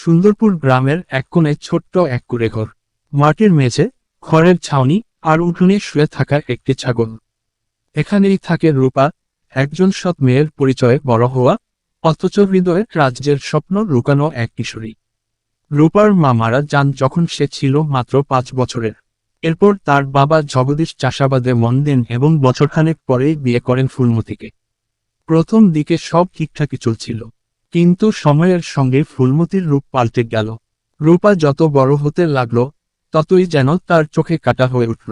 সুন্দরপুর গ্রামের এক কোণে ছোট্ট এক কুড়ে ঘর মাটির মেঝে, খড়ের ছাউনি আর উঠোনে শুয়ে থাকা একটি ছাগল। এখানেই থাকে রূপা, একজন সৎ মেয়ের পরিচয়ে বড় হওয়া, অথচ হৃদয়ে রাজ্যের স্বপ্ন লুকানো এক কিশোরী। রূপার মা মারা যান যখন সে ছিল মাত্র পাঁচ বছরের। এরপর তার বাবা জগদীশ চাষাবাদে মন দেন এবং বছরখানেক পরেই বিয়ে করেন ফুলমতিকে প্রথম দিকে সব ঠিকঠাকই চলছিল। কিন্তু সময়ের সঙ্গে ফুলমতির রূপ পাল্টে গেল। রূপা যত বড় হতে লাগল, ততই যেন তার চোখে কাটা হয়ে উঠল।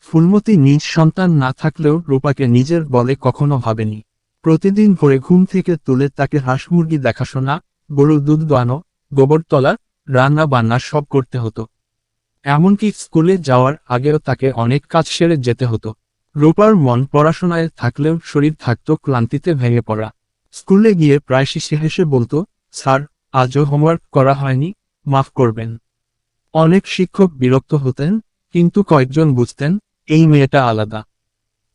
ফুলমতি নিজ সন্তান না থাকলেও রূপাকে নিজের বলে কখনো ভাবেনি। প্রতিদিন ভোরে ঘুম থেকে তুলে তাকে হাঁস মুরগি দেখাশোনা, গরুর দুধ দোয়ানো, গোবর তলা, রান্না বান্না সব করতে হতো। এমনকি স্কুলে যাওয়ার আগেও তাকে অনেক কাজ সেরে যেতে হতো। রূপার মন পড়াশোনায় থাকলেও শরীর থাকত ক্লান্তিতে ভেঙে পড়া। স্কুলে গিয়ে প্রায় শিশে হেসে বলতো, স্যার, আজও হোমওয়ার্ক করা হয়নি, মাফ করবেন। অনেক শিক্ষক বিরক্ত হতেন, কিন্তু কয়েকজন বুঝতেন, এই মেয়েটা আলাদা।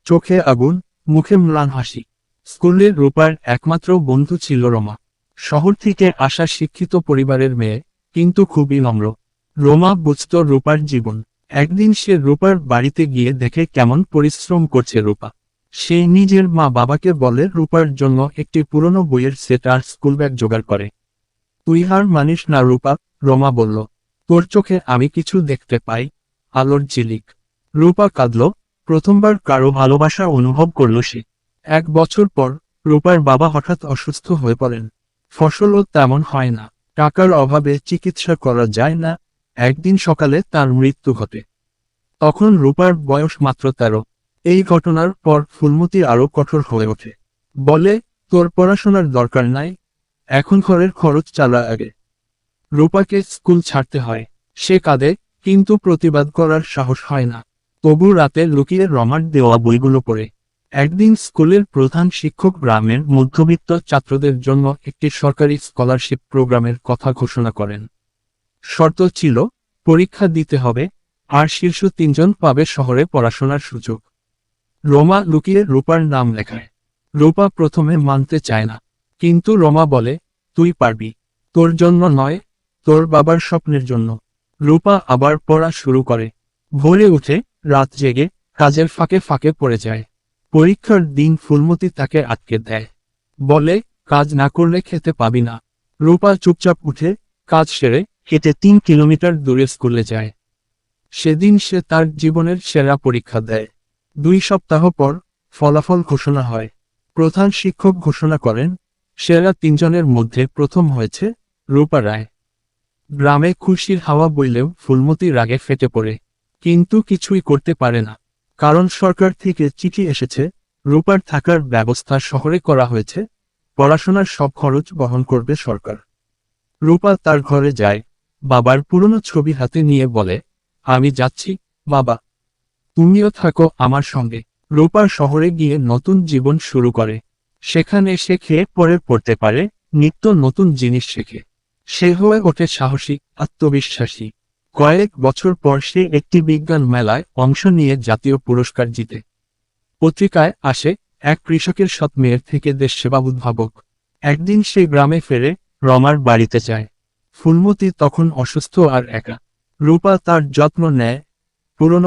চোখে আগুন, মুখে ম্লান হাসি। স্কুলের রূপার একমাত্র বন্ধু ছিল রোমা। শহর থেকে আসা শিক্ষিত পরিবারের মেয়ে, কিন্তু খুবই নম্র। রোমা বুঝত রূপার জীবন। একদিন সে রূপার বাড়িতে গিয়ে দেখে কেমন পরিশ্রম করছে রূপা। সে নিজের মা বাবাকে বলে, রূপার জন্য একটি পুরনো বইয়ের সেট আর স্কুল ব্যাগ জোগাড় করে। তুই হার মানিস না, রূপা, রমা বলল। তোর চোখে আমি কিছু দেখতে পাই। আলোর ঝিলিক। রূপা কাঁদল। প্রথমবার কারও ভালোবাসা অনুভব করল সে। এক বছর পর, রূপার বাবা হঠাৎ অসুস্থ হয়ে পড়েন। ফসলও তেমন হয় না। টাকার অভাবে চিকিৎসা করা যায় না। একদিন সকালে তার মৃত্যু ঘটে। তখন রূপার বয়স মাত্র তেরো। এই ঘটনার পর ফুলমতি আরও কঠোর হয়ে ওঠে। বলে, তোর পড়াশোনার দরকার নাই। এখন ঘরের খরচ চালা আগে। রূপাকে স্কুল ছাড়তে হয়। সে কাঁদে, কিন্তু প্রতিবাদ করার সাহস হয় না। তবু রাতে লুকিয়ে রমার দেওয়া বইগুলো পড়ে। একদিন স্কুলের প্রধান শিক্ষক গ্রামের মধ্যবিত্ত ছাত্রদের জন্য একটি সরকারি স্কলারশিপ প্রোগ্রামের কথা ঘোষণা করেন। শর্ত ছিল, পরীক্ষা দিতে হবে, আর শীর্ষ তিনজন পাবে শহরে পড়াশোনার সুযোগ। রোমা লুকিয়ে রূপার নাম লেখায়। রূপা প্রথমে মানতে চায় না। কিন্তু রমা বলে, তুই পারবি। তোর জন্য নয়, তোর বাবার স্বপ্নের জন্য। রূপা আবার পড়া শুরু করে। ভোরে উঠে রাত জেগে কাজের ফাঁকে ফাঁকে পড়ে যায়। পরীক্ষার দিন ফুলমতি তাকে আটকে দেয়। বলে, কাজ না করলে খেতে পাবি না। রূপা চুপচাপ উঠে কাজ সেরে হেঁটে তিন কিলোমিটার দূরে স্কুলে যায়। সেদিন সে তার জীবনের সেরা পরীক্ষা দেয়। দুই সপ্তাহ পর ফলাফল ঘোষণা হয়। প্রধান শিক্ষক ঘোষণা করেন, সেরা তিনজনের মধ্যে প্রথম হয়েছে রূপা রায়। গ্রামে খুশির হাওয়া বইলেও ফুলমতি রাগে ফেটে পড়ে। কিন্তু কিছুই করতে পারে না। কারণ সরকার থেকে চিঠি এসেছে, রূপার থাকার ব্যবস্থা শহরে করা হয়েছে, পড়াশোনার সব খরচ বহন করবে সরকার। রূপা তার ঘরে যায়, বাবার পুরনো ছবি হাতে নিয়ে বলে, আমি যাচ্ছি, বাবা। তুমিও থাকো আমার সঙ্গে। রূপার শহরে গিয়ে নতুন জীবন শুরু করে। সেখানে সে খেয়ে পরে পড়তে পারে, নিত্য নতুন জিনিস শেখে। সে হয়ে ওঠে সাহসী, আত্মবিশ্বাসী। কয়েক বছর পর সে একটি বিজ্ঞান মেলায় অংশ নিয়ে জাতীয় পুরস্কার জিতে। পত্রিকায় আসে, এক কৃষকের সৎ মেয়ের থেকে দেশ সেবা উদ্ভাবক। একদিন সে গ্রামে ফেরে, রমার বাড়িতে যায়। ফুলমতি তখন অসুস্থ আর একা। রূপা তার যত্ন নেয়, পুরনো